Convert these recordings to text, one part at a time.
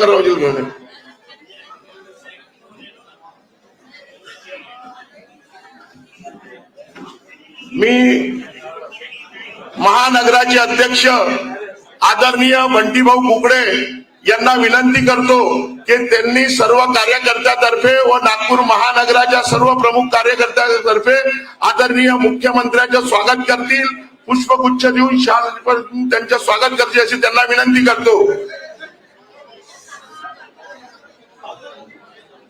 सुधाकर रावजी मी महानगराचे अध्यक्ष आदरणीय बंटीभाऊ कुकडे यांना विनंती करतो की त्यांनी सर्व कार्यकर्त्यातर्फे व नागपूर महानगराच्या सर्व प्रमुख कार्यकर्त्यातर्फे आदरणीय मुख्यमंत्र्यांचे स्वागत करतील. पुष्पगुच्छ देऊन शाल त्यांचं स्वागत करतील अशी त्यांना विनंती करतो.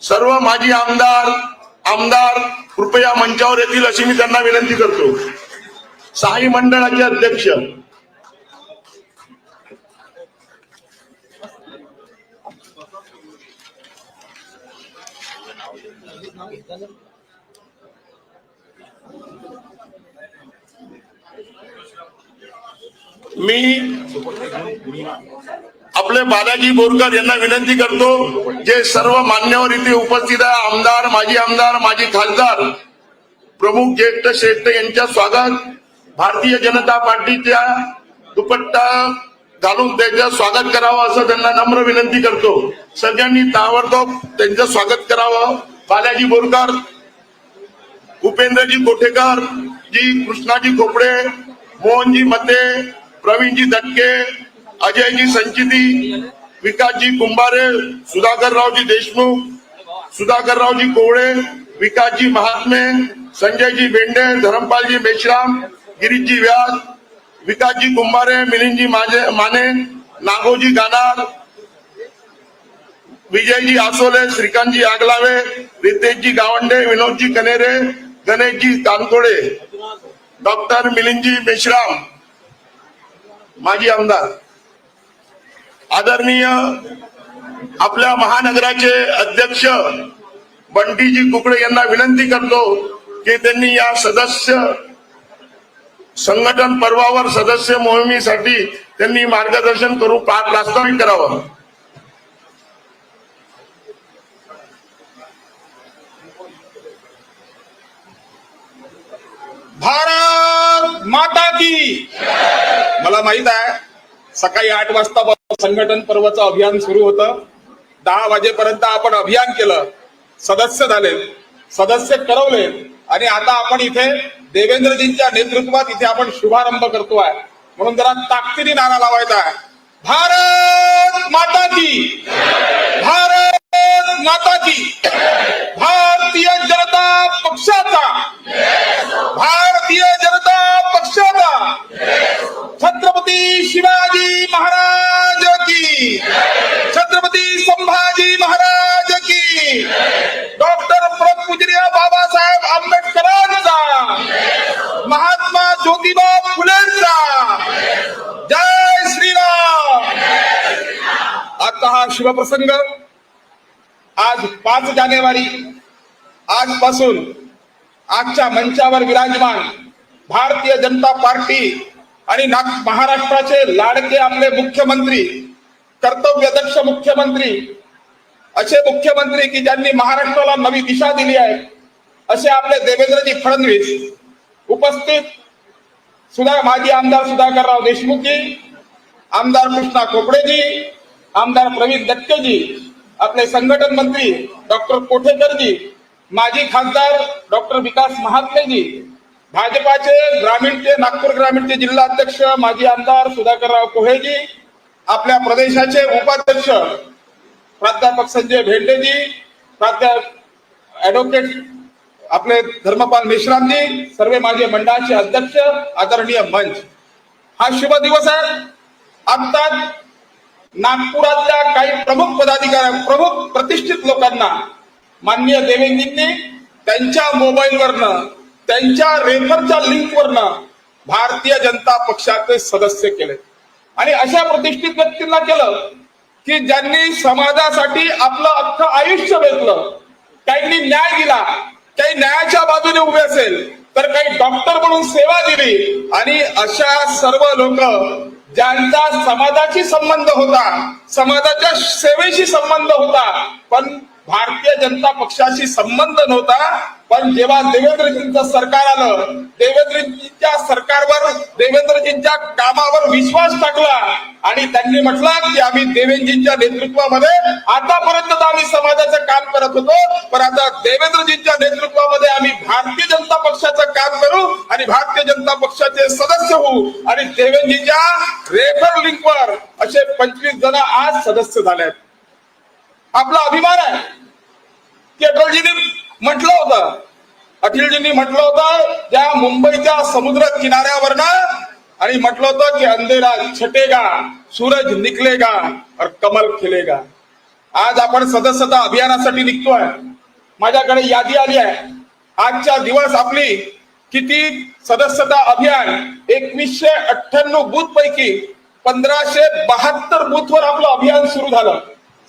सर्व माजी आमदार आमदार कृपया मंचावर येतील अशी मी त्यांना विनंती करतो. साई मंडळाचे अध्यक्ष. मी आपले बालाजी बोरकर यांना विनंती करतो जे सर्व मान्यवर इथे उपस्थित आहे आमदार माजी आमदार माजी खासदार प्रमुख ज्येष्ठ श्रेष्ठ यांच्या स्वागत भारतीय जनता पार्टीच्या दुपट्टा घालून त्यांचं स्वागत करावं असं त्यांना नम्र विनंती करतो. सगळ्यांनी ताबडतोब त्यांचं स्वागत करावं. बालाजी बोरकर उपेंद्रजी कोठेकर जी कृष्णाजी खोपडे मोहनजी मते प्रवीणजी दटके अजयजी संचिती विकासजी कुंभारे सुधाकररावजी देशमुख सुधाकररावजी कोवळे विकासजी महात्मे संजयजी बेंडे धरमपालजी मेश्राम गिरीशजी व्यास विकासजी कुंभारे मिलिंदजी माजे माने नागोजी गानार विजयजी आसोले श्रीकांतजी आगलावे रितेशजी गावंडे विनोदजी कनेरे गणेशजी कानकोडे डॉक्टर मिलिंदजी मेश्राम माजी आमदार. आदरणीय आपल्या महानगराचे अध्यक्ष बंटीजी कुकडे यांना विनंती करतो की त्यांनी या सदस्य संघटन पर्वावर सदस्य मोहिमेसाठी त्यांनी मार्गदर्शन करू प्रास्ताविक करावं. भारत माता की। मला माहीत आहे सकाळी आठ वाजता संघटन पर्वचं अभियान सुरू होतं. दहा वाजेपर्यंत आपण अभियान केलं. सदस्य झाले. सदस्य करवले आणि आता आपण इथे देवेंद्रजींच्या नेतृत्वात इथे आपण शुभारंभ करतोय. म्हणून जरा ताकदीने नारा लावायचा आहे. भारत माता की भारत माता की भारतीय जनता पक्षाचा. भारतीय जनता पक्षाचा. छत्रपती शिवाजी महाराज की छत्रपती संभाजी महाराज की डॉक्टर प्रभूजर्य बाबासाहेब आंबेडकरांचा महात्मा ज्योतिबा फुलेंचा जय। श्रीराम। आजचा हा शिवप्रसंग आज पाच जानेवारी आजपासून आजच्या मंचावर विराजमान भारतीय जनता पार्टी आणि महाराष्ट्राचे लाडके आपले मुख्यमंत्री कर्तव्यदक्ष मुख्यमंत्री असे मुख्यमंत्री की ज्यांनी महाराष्ट्राला नवी दिशा दिली आहे असे आपले देवेंद्रजी फडणवीस उपस्थित सुधा माजी आमदार सुधाकरराव देशमुखजी आमदार कृष्णा कोपडेजी आमदार प्रवीण दत्तेजी आपले संघटन मंत्री डॉक्टर कोठेकरजी माजी खासदार डॉक्टर विकास महात्मेजी भाजपाचे ग्रामीणचे नागपूर ग्रामीणचे जिल्हा अध्यक्ष माजी आमदार सुधाकरराव कोहेजी आपल्या प्रदेशाचे उपाध्यक्ष प्राध्यापक संजय भेंडेजी प्राध्यापक ऍडव्होकेट आपले धर्मपाल मेश्रामजी सर्व माझे मंडळाचे अध्यक्ष आदरणीय मंच. हा शुभ दिवस आहे. आता नागपुरातल्या काही प्रमुख पदाधिकारी प्रमुख प्रतिष्ठित लोकांना माननीय देवेंद्रजींनी त्यांच्या मोबाईलवरनं त्यांच्या रेफरच्या लिंकवरनं भारतीय जनता पक्षाचे सदस्य केले. आणि अशा प्रतिष्ठित व्यक्तींना केलं की ज्यांनी समाजासाठी आपलं अख्खं आयुष्य वेचलं काहींनी न्याय दिला काही न्यायाच्या बाजूने उभे असेल तर काही डॉक्टर म्हणून सेवा दिली आणि अशा सर्व लोक ज्यांचा समाजाशी संबंध होता समाजाच्या सेवेशी संबंध होता पण भारतीय जनता पक्षाशी संबंध नव्हता पण जेव्हा देवेंद्रजींचं सरकार आलं देवेंद्रजींच्या सरकारवर देवेंद्रजींच्या कामावर विश्वास टाकला आणि त्यांनी म्हटलं की आम्ही देवेंद्रजींच्या नेतृत्वामध्ये आतापर्यंत तर आम्ही समाजाचं काम करत होतो पण आता देवेंद्रजींच्या नेतृत्वामध्ये आम्ही भारतीय जनता पक्षाचं काम करू आणि भारतीय जनता पक्षाचे सदस्य होऊ आणि देवेंद्रजींच्या रेफर लिंकवर असे पंचवीस जण आज सदस्य झाले आहेत. आपला अभिमान आहे. की अटलजींनी म्हटलं होतं. अटलजींनी म्हटलं होतं त्या मुंबईच्या समुद्र किनाऱ्यावरनं आणि म्हटलं होतं की अंधेरा छटेगा सूरज निकलेगा और कमल खिलेगा. आज आपण सदस्यता अभियानासाठी निघतोय. माझ्याकडे यादी आली आहे. आजच्या दिवस आपली किती सदस्यता अभियान एकवीसशे अठ्ठ्याण्णव बूथ पैकी पंधराशे बहात्तर बूथवर आपलं अभियान सुरू झालं.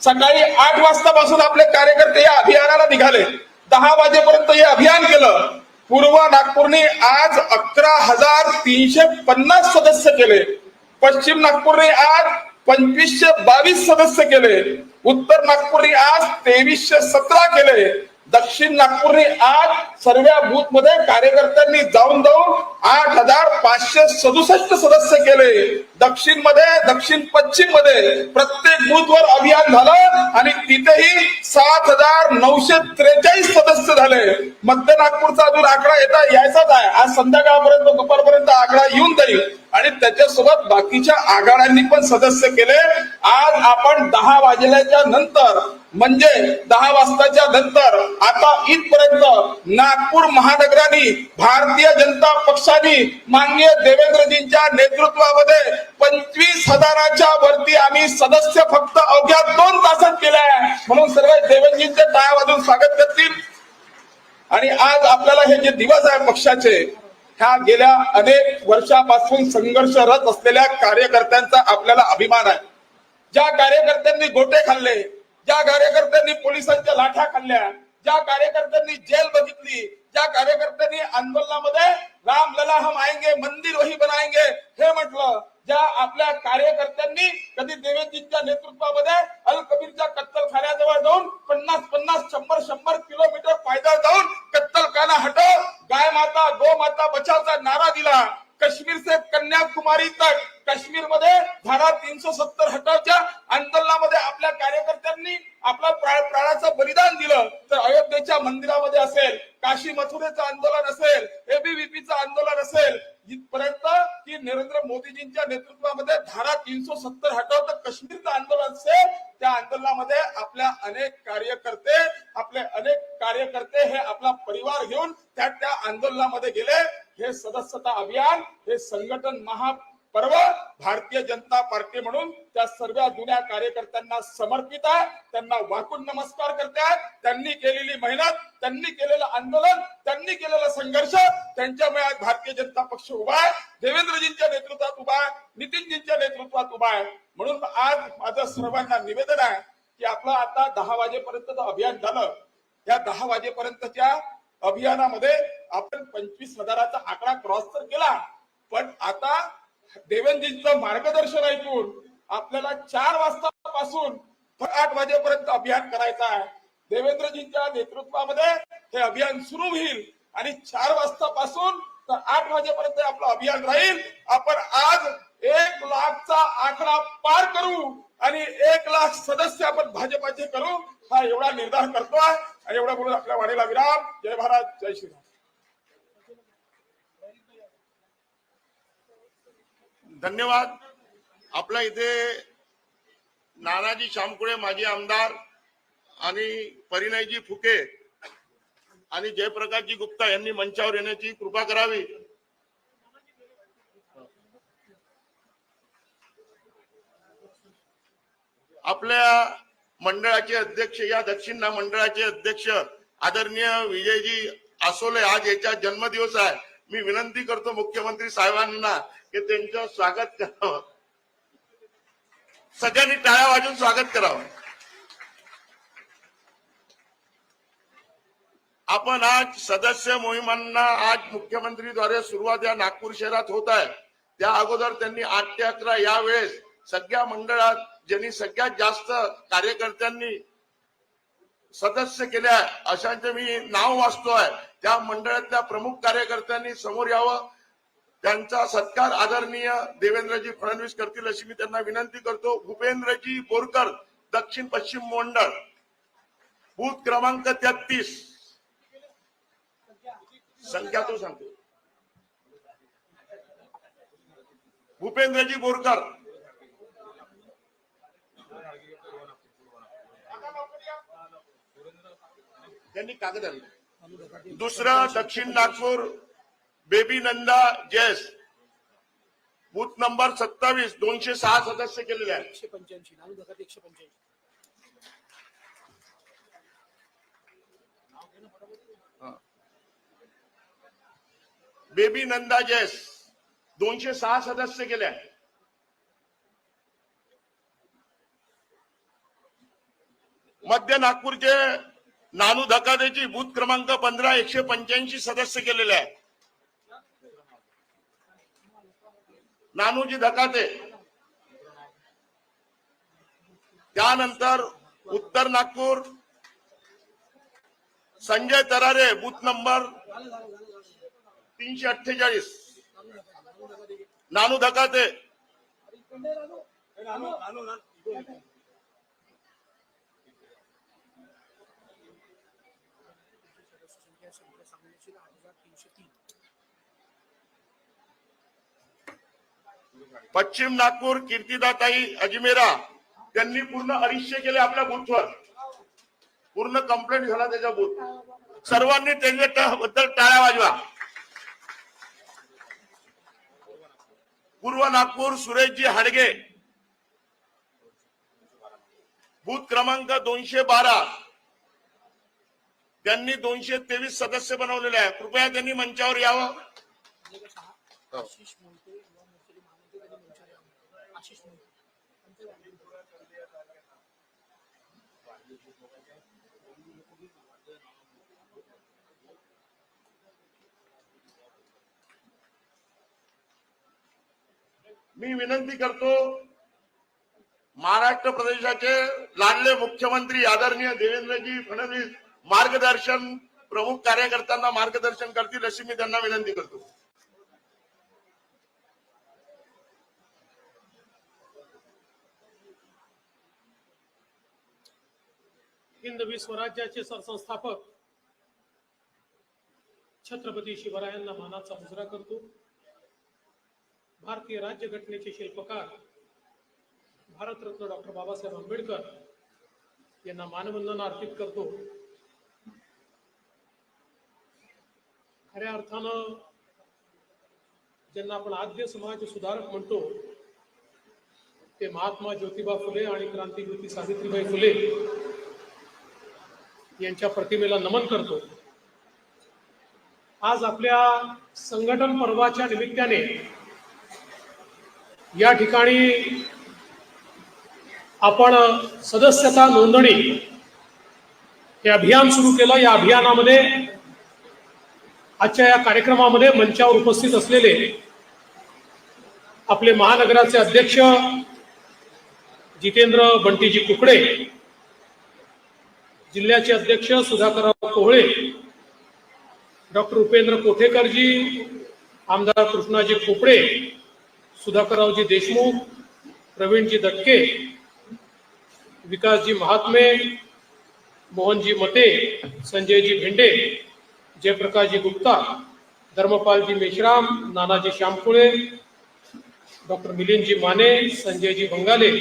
सकाळी आठ वाजतापासून आपले कार्यकर्ते या अभियानाला निघाले. दहा वाजेपर्यंत हे अभियान केलं. पूर्व नागपूरने आज अकरा हजार तीनशे पन्नास सदस्य केले. पश्चिम नागपूरने आज पंचवीसशे बावीस सदस्य केले. उत्तर नागपूरने आज तेवीसशे सतरा केले. दक्षिण नागपूरने आज सर्व बूथमध्ये कार्यकर्त्यांनी जाऊन जाऊन आठ हजार पाचशे सदुसष्ट सदस्य केले. दक्षिणमध्ये दक्षिण पश्चिममध्ये प्रत्येक बूथ वर अभियान झालं आणि तिथेही सात हजार नऊशे त्रेचाळीस सदस्य झाले. मध्य नागपूरचा अजून आकडा येता यायचाच आहे. आज संध्याकाळपर्यंत दुपारपर्यंत आकडा येऊन जाईल. आणि त्याच्यासोबत बाकीच्या आघाड्यांनी पण सदस्य केले. आज आपण दहा वाजल्याच्या नंतर म्हणजे दहा वाजताच्या नंतर आता इथपर्यंत नागपूर महानगराने भारतीय जनता पक्षाने माननीय देवेंद्रजींच्या नेतृत्वामध्ये पंचवीस हजाराच्या वरती आम्ही सदस्य फक्त अवघ्या दोन तासात केले आहे. म्हणून सर्व देवेंद्रजींचे टाळ्या वाजून स्वागत करतील. आणि आज आपल्याला हे जे दिवस आहे पक्षाचे ह्या गेल्या अनेक वर्षापासून संघर्षरत असलेल्या कार्यकर्त्यांचा आपल्याला अभिमान आहे. ज्या कार्यकर्त्यांनी गोटे खाल्ले ज्या कार्यकर्त्यांनी पोलिसांच्या लाठ्या खाल्ल्या ज्या कार्यकर्त्यांनी जेल बघितली ज्या कार्यकर्त्यांनी आंदोलनामध्ये राम लला हम आएंगे मंदिर वही बनाएंगे हे म्हटलं ज्या आपल्या कार्यकर्त्यांनी कधी देवेंद्रजींच्या नेतृत्वामध्ये अल कबीरच्या कत्तलखान्याजवळ जाऊन पन्नास पन्नास शंभर शंभर किलोमीटर पायदळ जाऊन कत्तलखाना हटव गाय माता गो माता बचावचा नारा दिला. काश्मीर से कन्याकुमारी तक. काश्मीरमध्ये धारा तीनशे सत्तर हटावच्या आंदोलनामध्ये आपल्या कार्यकर्त्यांनी आपला प्राणाचं बलिदान दिलं. तर अयोध्येच्या मंदिरामध्ये असेल काशी मथुरेचं आंदोलन असेल एबीव्हीपीचं आंदोलन असेल इथपर्यंत की नरेंद्र मोदीजींच्या नेतृत्वामध्ये धारा तीनशे सत्तर हटव तर काश्मीरचं आंदोलन असेल त्या आंदोलनामध्ये आपल्या अनेक कार्यकर्ते आपले अनेक कार्यकर्ते हे आपला परिवार घेऊन त्या त्या आंदोलनामध्ये गेले. हे सदस्यता अभियान हे संघटन महा परवा भारतीय जनता पार्टी म्हणून त्या सर्व जुन्या कार्यकर्त्यांना समर्पित आहे. त्यांना वाकून नमस्कार करतात त्यांनी केलेली मेहनत त्यांनी केलेलं आंदोलन त्यांनी केलेला संघर्ष त्यांच्यामुळे आज भारतीय जनता पक्ष उभा आहे. देवेंद्रजींच्या नेतृत्वात उभा आहे. नितीनजींच्या नेतृत्वात उभा आहे. म्हणून आज माझं सर्वांना निवेदन आहे की आपलं आता दहा वाजेपर्यंत अभियान झालं. या दहा वाजेपर्यंतच्या अभियानामध्ये आपण पंचवीस हजाराचा आकडा क्रॉस तर केला. पण आता देवेंद्रजींचं मार्गदर्शन ऐकून आपल्याला चार वाजतापासून आठ वाजेपर्यंत अभियान करायचं आहे. देवेंद्रजींच्या नेतृत्वामध्ये हे अभियान सुरू होईल आणि चार वाजतापासून तर आठ वाजेपर्यंत आपलं अभियान राहील. आपण आज एक लाखचा आकडा पार करू आणि एक लाख सदस्य आपण भाजपाचे करू हा एवढा निर्धार करतोय. आणि एवढा बोलून आपल्या वाणीला विराम. जय महाराज जय श्रीराम. धन्यवाद. आपल्या इथे नानाजी शामकुळे माजी आमदार आणि परिणयजी फुके आणि जयप्रकाशजी गुप्ता यांनी मंचावर येण्याची कृपा करावी. आपल्या मंडळाचे अध्यक्ष या दक्षिणा मंडळाचे अध्यक्ष आदरणीय विजयजी आसोले आज याचा जन्मदिवस आहे. मी विनंती करतो मुख्यमंत्री साहेबांना की त्यांचं स्वागत करावं. सगळ्यांनी टाळ्या वाजून स्वागत करावं. आपण आज सदस्य मोहिमांना आज मुख्यमंत्रीद्वारे सुरुवात या नागपूर शहरात होत आहे. त्या अगोदर त्यांनी आठ ते अकरा या वेळेस सगळ्या मंडळात ज्यांनी सगळ्यात जास्त कार्यकर्त्यांनी सदस्य केल्या अशांचे मी नाव वाचतोय. त्या मंडळातल्या प्रमुख कार्यकर्त्यांनी समोर यावं. त्यांचा सत्कार आदरणीय देवेंद्रजी फडणवीस करतील अशी मी त्यांना विनंती करतो. भूपेंद्रजी बोरकर दक्षिण पश्चिम मंडळ बूथ क्रमांक तेहतीस. संख्या तो सांगतो. भूपेंद्रजी बोरकर. त्यांनी कागद आणलं. दुसरं दक्षिण नागपूर बेबी नंदा जैस बूथ नंबर सत्तावीस दोनशे सहा सदस्य केलेले आहेत. एकशे पंच्याऐंशी दगात एकशे पंच्याऐंशी. बेबी नंदा जैस दोनशे सहा सदस्य केले आहेत. मध्य नागपूरचे नानू धकादेची बूथ क्रमांक पंधरा एकशे पंच्याऐंशी सदस्य केलेले आहेत. नानूजी धकाते. त्यानंतर उत्तर नागपूर संजय तरारे बूथ नंबर तीनशे अठ्ठेचाळीस. नानू धकाते संख्या संख्या सांगण्याची आठ हजार तीनशे तीन पश्चिम नागपूर कीर्तिदाताई अजमेरा त्यांनी पूर्ण अरिश्य केले आपल्या बूथवर. पूर्ण कंप्लेंट झाला त्याच्या बूथ सर्वांनी त्यांच्या बद्दल टाळ्या वाजवा. पूर्व नागपूर सुरेशजी हाडगे. बूथ क्रमांक दोनशे बारा. त्यांनी दोनशे तेवीस सदस्य बनवलेले आहे कृपया त्यांनी मंचावर यावं अनेक सहा आशिष मोहिते युवा मोर्चाचे महामंत्री त्यांनी मंचावर यावं. आशिष मी विनंती करतो महाराष्ट्र प्रदेशाचे लाडले मुख्यमंत्री आदरणीय देवेंद्रजी फडणवीस मार्गदर्शन प्रमुख कार्यकर्त्यांना मार्गदर्शन करतील अशी मी त्यांना विनंती करतो. हिंदवी स्वराज्याचे सरसंस्थापक छत्रपती शिवरायांना मानाचा मुजरा करतो. भारतीय राज्यघटनेचे शिल्पकार भारतरत्न डॉक्टर बाबासाहेब आंबेडकर यांना मानवंदना अर्पित करतो. खऱ्या अर्थानं ज्यांना आपण आद्य समाज सुधारक म्हणतो ते महात्मा ज्योतिबा फुले आणि क्रांतीज्योती सावित्रीबाई फुले. यांच्या प्रतिमेला नमन करतो. आज आपल्या संघटन पर्वाच्या निमित्ताने या ठिकाणी आपण सदस्यता नोंदणी हे अभियान सुरू केलं. या अभियानामध्ये आजच्या या कार्यक्रमामध्ये मंचावर उपस्थित असलेले आपले महानगराचे अध्यक्ष जितेंद्र बंटीजी कुकडे जिल्ह्याचे अध्यक्ष सुधाकरराव कोहळे डॉक्टर उपेंद्र कोठेकरजी आमदार कृष्णाजी खोपडे सुधाकररावजी देशमुख प्रवीणजी दटके विकासजी महात्मे मोहनजी मते संजयजी भेंडे जयप्रकाशजी गुप्ता धर्मपालजी मेश्राम नानाजी श्यामकुळे डॉक्टर मिलिंदजी माने संजयजी बंगाले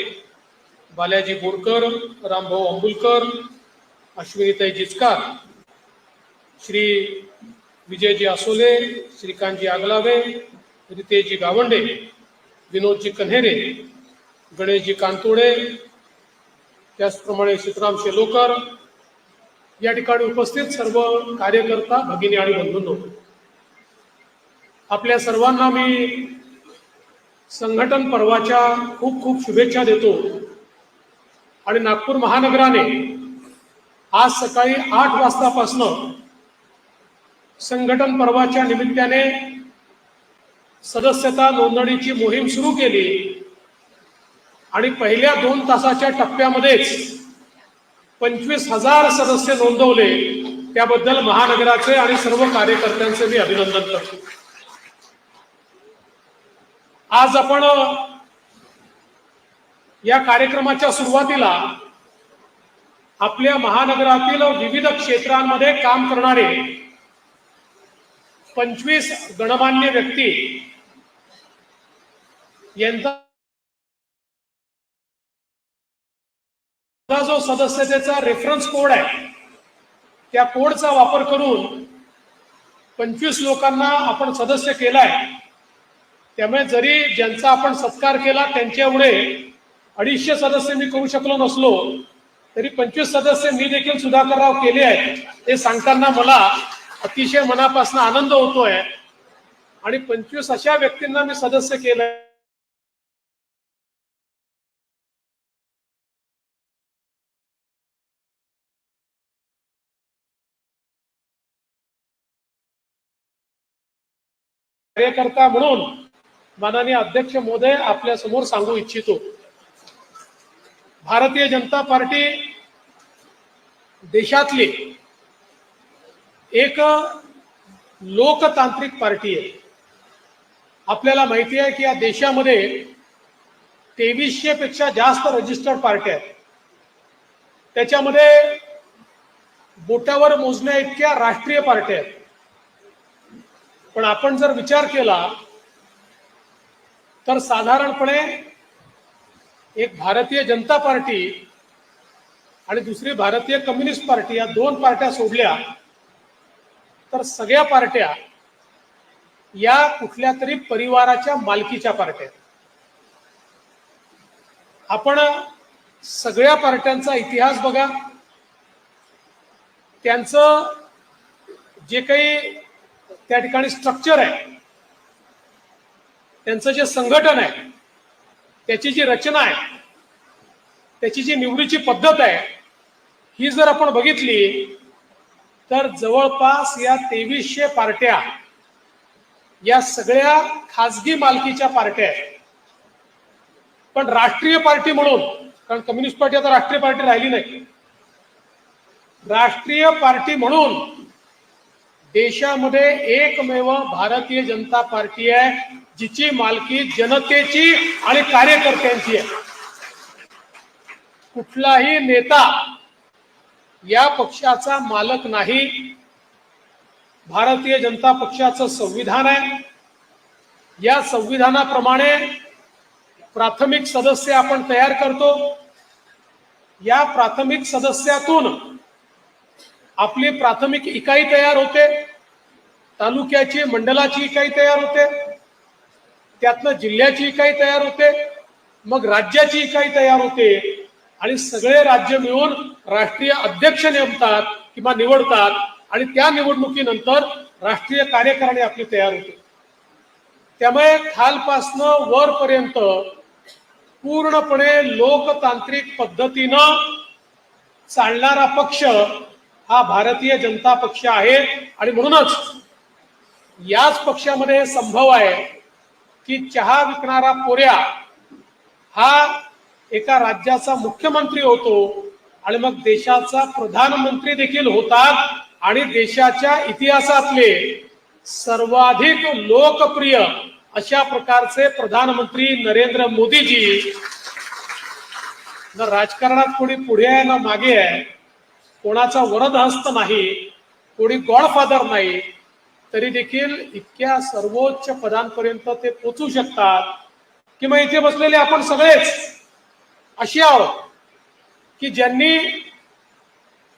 बाल्याजी बोरकर रामभाऊ अंबुलकर अश्विनीताई जिचकार श्री विजयजी आसोले श्रीकांतजी आगलावे रितेशजी गावंडे विनोदजी कन्हेरे गणेशजी कांतोडे त्याचप्रमाणे सीताराम शेलोकर या ठिकाणी उपस्थित सर्व कार्यकर्ता भगिनी आणि बंधूंनो. आपल्या सर्वांना मी संघटन पर्वाच्या खूप खूप शुभेच्छा देतो. आणि नागपूर महानगराने आज सकाळी आठ वाजतापासनं संघटन पर्वाच्या निमित्ताने सदस्यता नोंदणीची मोहीम सुरू केली. आणि पहिल्या दोन तासाच्या टप्प्यामध्येच पंचवीस हजार सदस्य नोंदवले. त्याबद्दल महानगराचे आणि सर्व कार्यकर्त्यांचे मी अभिनंदन करतो. आज आपण या कार्यक्रमाच्या सुरुवातीला आपल्या महानगरातील विविध क्षेत्रांमध्ये काम करणारे पंचवीस गणमान्य व्यक्ती यांचा जो सदस्यतेचा रेफरन्स कोड आहे त्या कोडचा वापर करून पंचवीस लोकांना आपण सदस्य केलाय. त्यामुळे जरी ज्यांचा आपण सत्कार केला त्यांच्या एवढे अडीचशे सदस्य मी करू शकलो नसलो तरी पंचवीस सदस्य मी देखील सुधाकरराव केले आहेत. हे सांगताना मला अतिशय मनापासून आनंद होतोय. आणि पंचवीस अशा व्यक्तींना मी सदस्य केलंय. कार्यकर्ता म्हणून माननीय अध्यक्ष महोदय आपल्यासमोर सांगू इच्छितो. भारतीय जनता पार्टी देशातली एक लोकतांत्रिक पार्टी आहे. आपल्याला माहिती आहे की या देशामध्ये तेवीसशे पेक्षा जास्त रजिस्टर्ड पार्ट्या आहेत. त्याच्यामध्ये बोटावर मोजण्या इतक्या राष्ट्रीय पार्ट्या आहेत. पण आपण जर विचार केला तर साधारणपणे एक भारतीय जनता पार्टी आणि दुसरी भारतीय कम्युनिस्ट पार्टी या दोन पार्ट्या सोडल्या तर सगळ्या पार्ट्या या कुठल्या तरी परिवाराच्या मालकीच्या पार्ट्या आहेत. आपण सगळ्या पार्ट्यांचा इतिहास बघा त्यांचं जे काही त्या ठिकाणी स्ट्रक्चर आहे त्यांचं जे संघटन आहे त्याची जी रचना आहे त्याची जी निवडीची पद्धत आहे ही जर आपण बघितली तर जवळपास या तेवीसशे पार्ट्या या सगळ्या खाजगी मालकीच्या पार्ट्या आहेत. पण राष्ट्रीय पार्टी म्हणून कारण कम्युनिस्ट पार्टी आता राष्ट्रीय पार्टी राहिली नाही. राष्ट्रीय पार्टी म्हणून देशामध्ये एकमेव भारतीय जनता पार्टी आहे. जिची मालकी जनतेची आणि कार्यकर्त्यांची आहे. कुठलाही नेता या पक्षाचा मालक नाही. भारतीय जनता पक्षाचं संविधान आहे. या संविधानाप्रमाणे प्राथमिक सदस्य आपण तयार करतो. या प्राथमिक सदस्यातून आपली प्राथमिक इकाई तयार होते. तालुक्याची मंडलाची इकाई तयार होते. त्यातनं जिल्ह्याची इकाई तयार होते मग राज्याची इकाई तयार होते. आणि सगळे राज्य मिळून राष्ट्रीय अध्यक्ष नेमतात किंवा निवडतात आणि त्या निवडणुकीनंतर राष्ट्रीय कार्यकारणी आपली तयार होते. त्यामुळे खालपासनं वरपर्यंत पूर्णपणे लोकतांत्रिक पद्धतीनं चालणारा पक्ष हा भारतीय जनता पक्ष आहे. आणि म्हणूनच याच पक्षामध्ये संभव आहे की चहा विकणारा पोऱ्या हा एका राज्याचा मुख्यमंत्री होतो आणि मग देशाचा प्रधानमंत्री देखील होतात आणि देशाच्या इतिहासातले सर्वाधिक लोकप्रिय अशा प्रकारचे प्रधानमंत्री नरेंद्र मोदीजी. ना राजकारणात कोणी पुढे आहे ना मागे आहे. कोणाचा वरदहस्त नाही कोणी गॉडफादर नाही. तरी देखील इतक्या सर्वोच्च पदांपर्यंत ते पोचू शकतात की मग इथे बसलेले आपण सगळेच अशी आहोत की ज्यांनी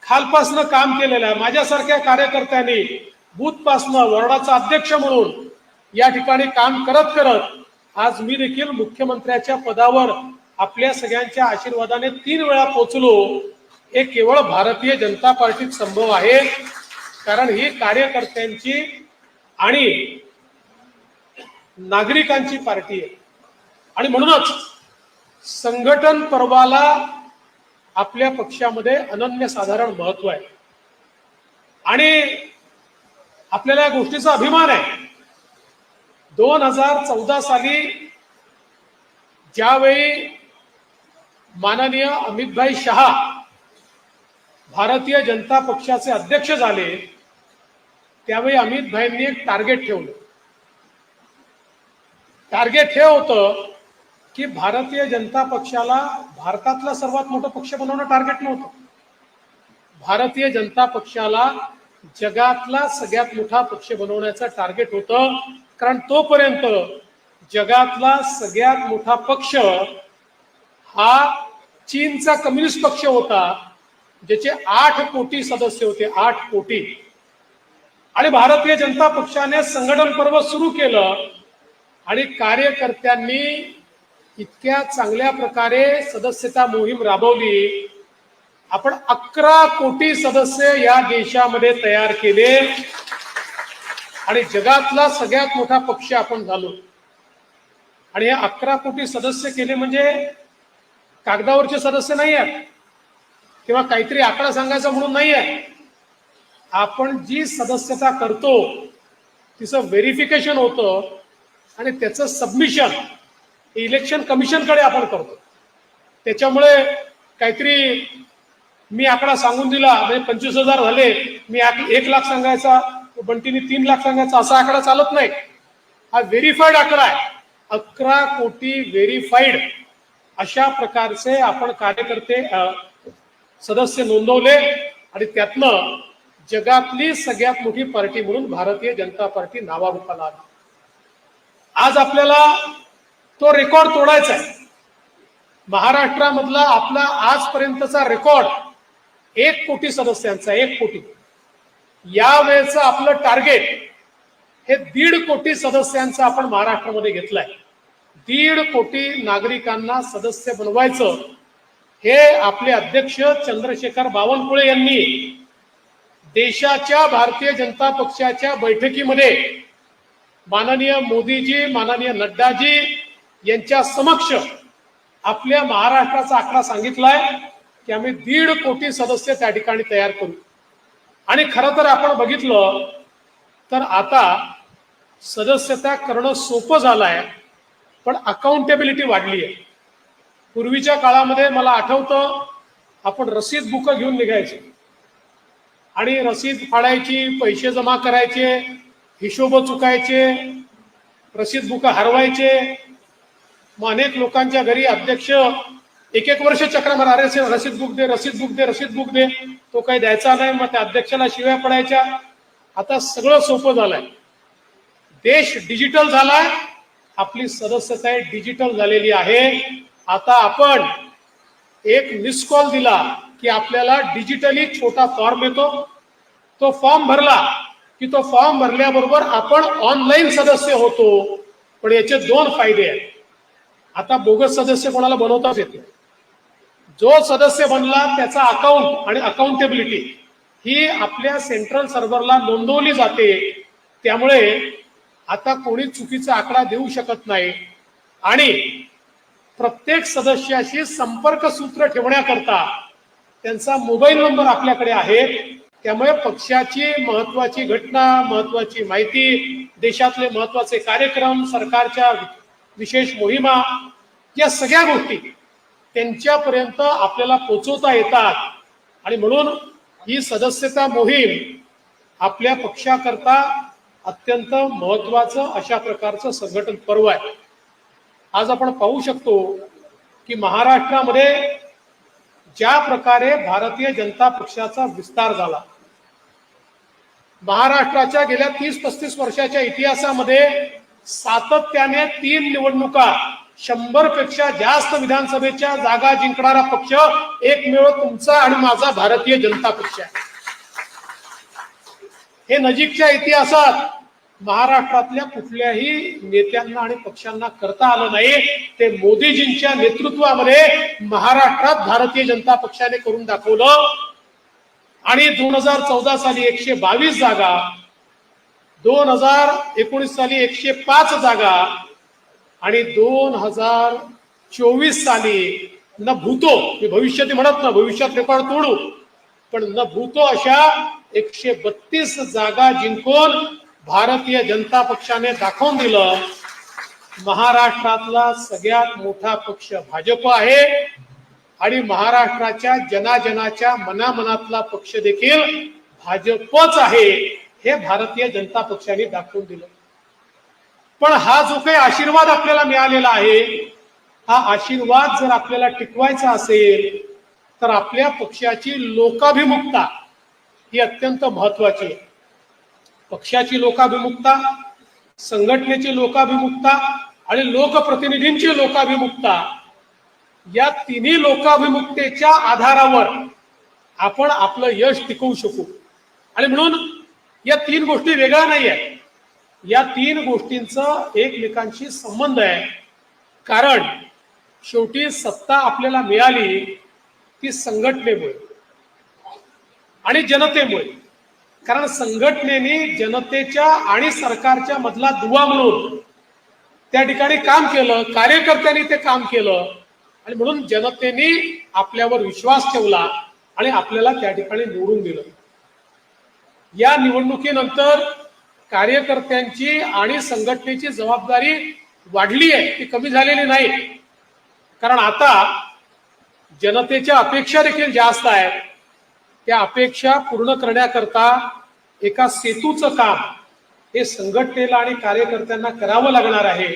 खालपासनं काम केलेलं आहे माझ्यासारख्या कार्यकर्त्यांनी बूथपासनं वॉर्डाचा अध्यक्ष म्हणून या ठिकाणी काम करत करत आज मी देखील मुख्यमंत्र्याच्या पदावर आपल्या सगळ्यांच्या आशीर्वादाने तीन वेळा पोचलो. हे केवळ भारतीय जनता पार्टीत संभव आहे कारण ही कार्यकर्त्यांची आणि नागरिकांची पार्टी आहे. आणि म्हणूनच संघटन पर्वाला आपल्या पक्षामध्ये अनन्यसाधारण महत्त्व आहे. आणि आपल्याला या गोष्टीचा अभिमान आहे. दोन हजार चौदा साली ज्यावेळी माननीय अमितभाई शहा भारतीय जनता पक्षाचे अध्यक्ष झाले त्यावेळी अमित भाईंनी एक टार्गेट ठेवलं. टार्गेट हे होतं की भारतीय जनता पक्षाला भारतातला सर्वात मोठा पक्ष बनवणं टार्गेट नव्हतं. भारतीय जनता पक्षाला जगातला सगळ्यात मोठा पक्ष बनवण्याचं टार्गेट होतं. कारण तोपर्यंत जगातला सगळ्यात मोठा पक्ष हा चीनचा कम्युनिस्ट पक्ष होता ज्याचे आठ कोटी सदस्य होते आठ कोटी. आणि भारतीय जनता पक्षाने संघटन पर्व सुरू केलं आणि कार्यकर्त्यांनी इतक्या चांगल्या प्रकारे सदस्यता मोहीम राबवली. आपण अकरा कोटी सदस्य या देशामध्ये तयार केले. आणि जगातला सगळ्यात मोठा पक्ष आपण झालो. आणि हे अकरा कोटी सदस्य केले म्हणजे कागदावरचे सदस्य नाही आहेत किंवा काहीतरी आकडा सांगायचा म्हणून नाही आहे आपण जी सदस्यता करतो तिचं व्हेरिफिकेशन होतं आणि त्याचं सबमिशन इलेक्शन कमिशनकडे आपण करतो. त्याच्यामुळे काहीतरी मी आकडा सांगून दिला म्हणजे पंचवीस हजार झाले मी एक लाख सांगायचा बंटीने तीन लाख सांगायचा असा आकडा चालत नाही. हा व्हेरीफाईड आकडा आहे. अकरा कोटी व्हेरीफाईड अशा प्रकारचे आपण कार्यकर्ते सदस्य नोंदवले आणि त्यातनं जगातली सगळ्यात मोठी पार्टी म्हणून भारतीय जनता पार्टी नावारूपाला आली. आज आपल्याला तो रेकॉर्ड तोडायचा आहे. महाराष्ट्रामधला आपला आजपर्यंतचा रेकॉर्ड एक कोटी सदस्यांचा एक कोटी. यावेळेचं आपलं टार्गेट हे दीड कोटी सदस्यांचं आपण महाराष्ट्रामध्ये घेतलंय. दीड कोटी नागरिकांना सदस्य बनवायचं हे आपले अध्यक्ष चंद्रशेखर बावनकुळे यांनी देशाच्या भारतीय जनता पक्षाच्या बैठकीमध्ये माननीय मोदीजी माननीय नड्डाजी यांच्या समक्ष आपल्या महाराष्ट्राचा आकडा सांगितलाय की आम्ही दीड कोटी सदस्य त्या ठिकाणी तयार करू. आणि खरं तर आपण बघितलं तर आता सदस्यता करणं सोपं झालं आहे पण अकाउंटेबिलिटी वाढली आहे पूर्वीच्या काळामध्ये मला आठवतं आपण रसीद बुक घेऊन निघायचं. आणि रसीद फाडायची पैसे जमा करायचे हिशोब चुकायचे रसीद बुक हरवायचे. मग अनेक लोकांच्या घरी अध्यक्ष एक एक वर्ष चक्र मारा अरे रसीद बुक दे रसीद बुक दे रसीद बुक दे. तो काही द्यायचा नाही मग त्या अध्यक्षाला शिव्या पडायच्या. आता सगळं सोपं झालंय. देश डिजिटल झालाय. आपली सदस्यता डिजिटल झालेली आहे. आता आपण एक मिस कॉल दिला. की आपल्याला डिजिटली छोटा फॉर्म येतो तो फॉर्म भरला की तो फॉर्म भरल्याबरोबर आपण ऑनलाईन सदस्य होतो. पण याचे दोन फायदे आहेत. आता बोगस सदस्य कोणाला बनवताच येते जो सदस्य बनला त्याचा अकाउंट आणि अकाउंटेबिलिटी ही आपल्या सेंट्रल सर्व्हरला नोंदवली जाते. त्यामुळे आता कोणी चुकीचा आकडा देऊ शकत नाही. आणि प्रत्येक सदस्याशी संपर्क सूत्र ठेवण्याकरता त्यांचा मोबाईल नंबर आपल्याकडे आहे. त्यामुळे पक्षाची महत्वाची घटना महत्वाची माहिती देशातले महत्त्वाचे कार्यक्रम सरकारच्या विशेष मोहिमा या सगळ्या गोष्टी त्यांच्यापर्यंत आपल्याला पोचवता येतात. आणि म्हणून ही सदस्यता मोहीम आपल्या पक्षाकरता अत्यंत महत्वाचं अशा प्रकारचं संघटन पर्व आहे. आज आपण पाहू शकतो की महाराष्ट्रामध्ये ज्या प्रकारे भारतीय जनता पक्षाचा विस्तार झाला. महाराष्ट्राच्या गेल्या तीस पस्तीस वर्षाच्या इतिहासामध्ये सातत्याने तीन निवडणुका शंभरपेक्षा जास्त विधानसभेच्या जागा जिंकणारा पक्ष एकमेव तुमचा आणि माझा भारतीय जनता पक्ष आहे. हे नजीकच्या इतिहासात महाराष्ट्रातल्या कुठल्याही नेत्यांना आणि पक्षांना करता आलं नाही. ते मोदीजींच्या नेतृत्वामध्ये महाराष्ट्रात भारतीय जनता पक्षाने करून दाखवलं. आणि दोन हजार चौदा साली एकशे बावीस जागा दोन हजार एकोणीस साली एकशे पाच जागा आणि दोन हजार चोवीस साली न भूतो मी भविष्यात म्हणत ना भविष्यात रेकॉर्ड तोडू पण न भूतो अशा एकशे बत्तीस जागा जिंकून भारतीय जनता पक्षाने दाखवून दिलं महाराष्ट्रातला सगळ्यात मोठा पक्ष भाजप आहे आणि महाराष्ट्राच्या जनाजनाच्या मनामनातला पक्ष देखील भाजपच आहे हे भारतीय जनता पक्षाने दाखवून दिलं. पण हा जो काही आशीर्वाद आपल्याला मिळालेला आहे हा आशीर्वाद जर आपल्याला टिकवायचा असेल तर आपल्या पक्षाची लोकाभिमुखता ही अत्यंत महत्वाची आहे. पक्षाची लोकाभिमुखता संघटनेची लोकाभिमुखता आणि लोकप्रतिनिधींची लोकाभिमुखता या तिन्ही लोकाभिमुखतेच्या आधारावर आपण आपलं यश टिकवू शकू. आणि म्हणून या तीन गोष्टी वेगळ्या नाही आहेत या तीन गोष्टींचा एकमेकांशी संबंध आहे. कारण शेवटी सत्ता आपल्याला मिळाली ती संघटनेमुळे आणि जनतेमुळे. कारण संघटनेने जनतेच्या आणि सरकारच्या मधला दुवा म्हणून त्या ठिकाणी काम केलं कार्यकर्त्यांनी ते काम केलं. आणि म्हणून जनतेने आपल्यावर विश्वास ठेवला आणि आपल्याला त्या ठिकाणी निवडून दिलं. या निवडणुकीनंतर कार्यकर्त्यांची आणि संघटनेची जबाबदारी वाढली आहे ती कमी झालेली नाही. कारण आता जनतेच्या अपेक्षा देखील जास्त आहेत. त्या अपेक्षा पूर्ण करण्याकरता एका सेतूचं काम हे संघटनेला आणि कार्यकर्त्यांना करावं लागणार आहे.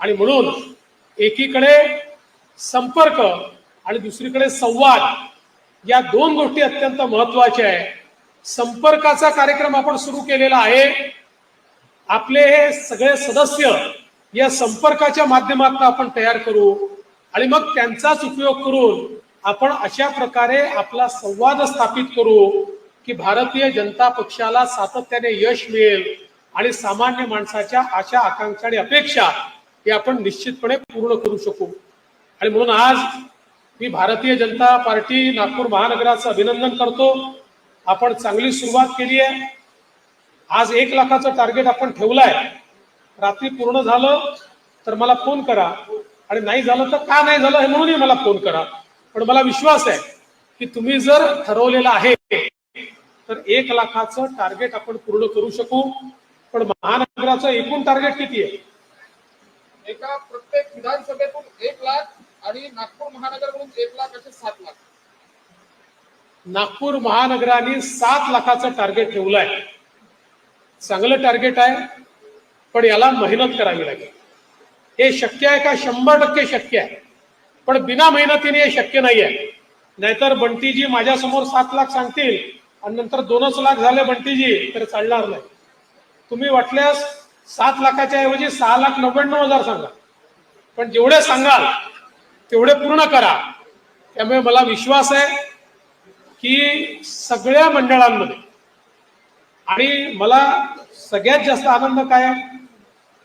आणि म्हणून एकीकडे संपर्क आणि दुसरीकडे संवाद या दोन गोष्टी अत्यंत महत्त्वाच्या आहे संपर्काचा कार्यक्रम आपण सुरू केलेला आहे. आपले हे सगळे सदस्य या संपर्काच्या माध्यमातून आपण तयार करू आणि मग त्यांचाच उपयोग करून आपण अशा प्रकारे आपला संवाद स्थापित करू की भारतीय जनता पक्षाला सातत्याने यश मिळेल आणि सामान्य माणसाच्या आशा आकांक्षा आणि अपेक्षा हे आपण निश्चितपणे पूर्ण करू शकू. आणि म्हणून आज मी भारतीय जनता पार्टी नागपूर महानगराचं अभिनंदन करतो. आपण चांगली सुरुवात केली आहे. आज एक लाखाचं टार्गेट आपण ठेवलंय. रात्री पूर्ण झालं तर मला फोन करा. आणि नाही झालं तर का नाही झालं हे म्हणूनही मला फोन करा. पण मला विश्वास आहे की तुम्ही जर ठरवलेलं आहे तर एक लाखाचं टार्गेट आपण पूर्ण करू शकू. पण महानगराचं एकूण टार्गेट किती आहे? एका प्रत्येक विधानसभेतून एक लाख आणि नागपूर महानगरकडून एक लाख असे सात लाख. नागपूर महानगराने सात लाखाचं टार्गेट ठेवलंय. चांगलं टार्गेट आहे पण याला मेहनत करावी लागेल. हे शक्य आहे का? शंभर टक्के शक्य आहे. पण बिना मेहनतीने हे शक्य नाही आहे नाहीतर बंटीजी माझ्यासमोर सात लाख सांगतील आणि नंतर दोनच लाख झाले बंटीजी तर चालणार नाही. तुम्ही वाटल्यास सात लाखाच्या ऐवजी सहा लाख नव्याण्णव हजार सांगा. पण जेवढे सांगाल तेवढे पूर्ण करा. त्यामुळे मला विश्वास आहे की सगळ्या मंडळांमध्ये आणि मला सगळ्यात जास्त आनंद काय आहे?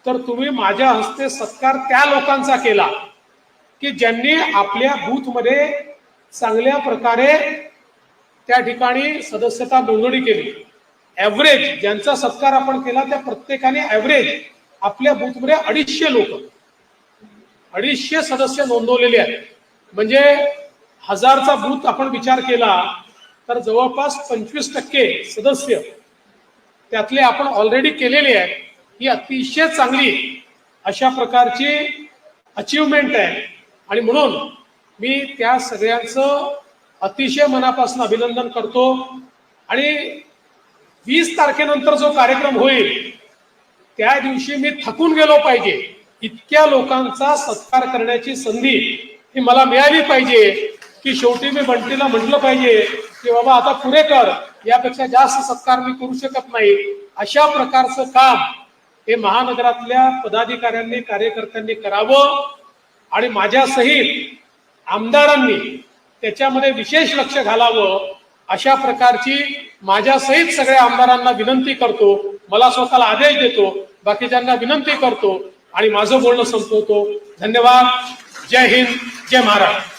तर तुम्ही माझ्या हस्ते सत्कार त्या लोकांचा केला. की ज्यांनी आपल्या बूथमध्ये चांगल्या प्रकारे त्या ठिकाणी सदस्यता नोंदणी केली. ॲव्हरेज ज्यांचा सत्कार आपण केला त्या प्रत्येकाने ॲव्हरेज आपल्या बूथमध्ये अडीचशे लोक अडीचशे सदस्य नोंदवलेले आहेत. म्हणजे हजारचा बूथ आपण विचार केला तर जवळपास पंचवीस टक्के सदस्य त्यातले आपण ऑलरेडी केलेले आहेत. ही अतिशय चांगली अशा प्रकारची अचिव्हमेंट आहे. आणि म्हणून मी त्या सगळ्यांचं अतिशय मनापासून अभिनंदन करतो. आणि वीस तारखेनंतर जो कार्यक्रम होईल त्या दिवशी मी थकून गेलो पाहिजे. इतक्या लोकांचा सत्कार करण्याची संधी ही मला मिळाली पाहिजे की शेवटी मी बंटीला म्हटलं पाहिजे की बाबा आता पुरे कर यापेक्षा जास्त सत्कार मी करू शकत नाही. अशा प्रकारचं काम हे महानगरातल्या पदाधिकाऱ्यांनी कार्यकर्त्यांनी करावं. आणि माझ्या सहित आमदारांनी त्याच्यामध्ये विशेष लक्ष घालावं अशा प्रकारची माझ्या सहित सगळ्या आमदारांना विनंती करतो. मला स्वतःला आदेश देतो. बाकीच्यांना विनंती करतो. आणि माझं बोलणं संपवतो. धन्यवाद. जय हिंद. जय महाराष्ट्र.